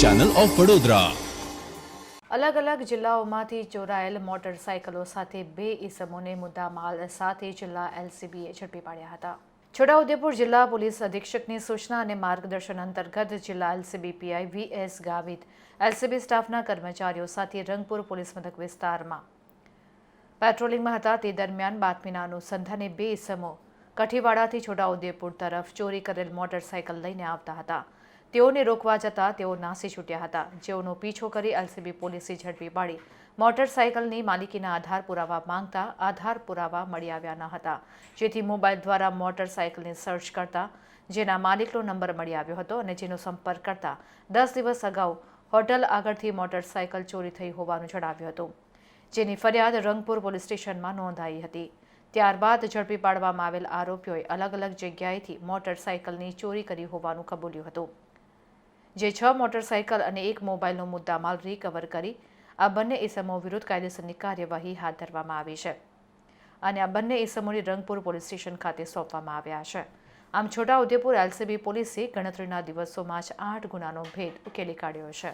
Channel of Vadodara અલગ અલગ જિલ્લાઓમાંથી ચોરાયેલ મોટરસાયકલો સાથે બે ઈસમોને મુદ્દામાલ સાથે જિલ્લા એલસીબીએ ઝડપી પાડ્યા હતા. છોટાઉદેપુર જિલ્લા પોલીસ અધિક્ષકની સૂચના અને માર્ગદર્શન અંતર્ગત જિલ્લા LCB PI V S Gavit LCB સ્ટાફના કર્મચારીઓ સાથે રંગપુર પોલીસ મથક વિસ્તારમાં. પેટ્રોલિંગમાં હતા તે દરમિયાન બાતમીના અનુસંધાને બે ઈસમો કઠીવાડાથી છોટાઉદેપુર તરફ ચોરી કરેલ મોટરસાયકલ લઈને આવતા હતા. તેઓને રોકવા જતાં તેઓ નાસી છૂટ્યા હતા. જેઓનો પીછો કરી એલસીબી પોલીસે ઝડપી પાડી. મોટરસાયકલની માલિકીના આધાર પુરાવા માંગતા આધાર પુરાવા મળી આવ્યા ન હતા. જેથી મોબાઈલ દ્વારા મોટરસાયકલને સર્ચ કરતા જેના માલિકનો નંબર મળી આવ્યો હતો અને જેનો સંપર્ક કરતા દસ દિવસ અગાઉ હોટલ આગળથી મોટરસાયકલ ચોરી થઈ હોવાનું જણાવ્યું હતું. જેની ફરિયાદ રંગપુર પોલીસ સ્ટેશનમાં નોંધાઈ હતી. ત્યારબાદ ઝડપી પાડવામાં આવેલ આરોપીઓએ અલગ અલગ જગ્યાએથી મોટરસાયકલની ચોરી કરી હોવાનું કબૂલ્યું હતું. જે છ મોટરસાયકલ અને એક મોબાઈલનો મુદ્દામાલ રિકવર કરી આ બંને ઇસમો વિરુદ્ધ કાયદેસરની કાર્યવાહી હાથ ધરવામાં આવી છે અને આ બંને ઇસમોને રંગપુર પોલીસ સ્ટેશન ખાતે સોંપવામાં આવ્યા છે. આમ છોટાઉદેપુર, એલસીબી પોલીસે ગણતરીના દિવસોમાં જ આઠ ગુનાનો ભેદ ઉકેલી કાઢ્યો છે.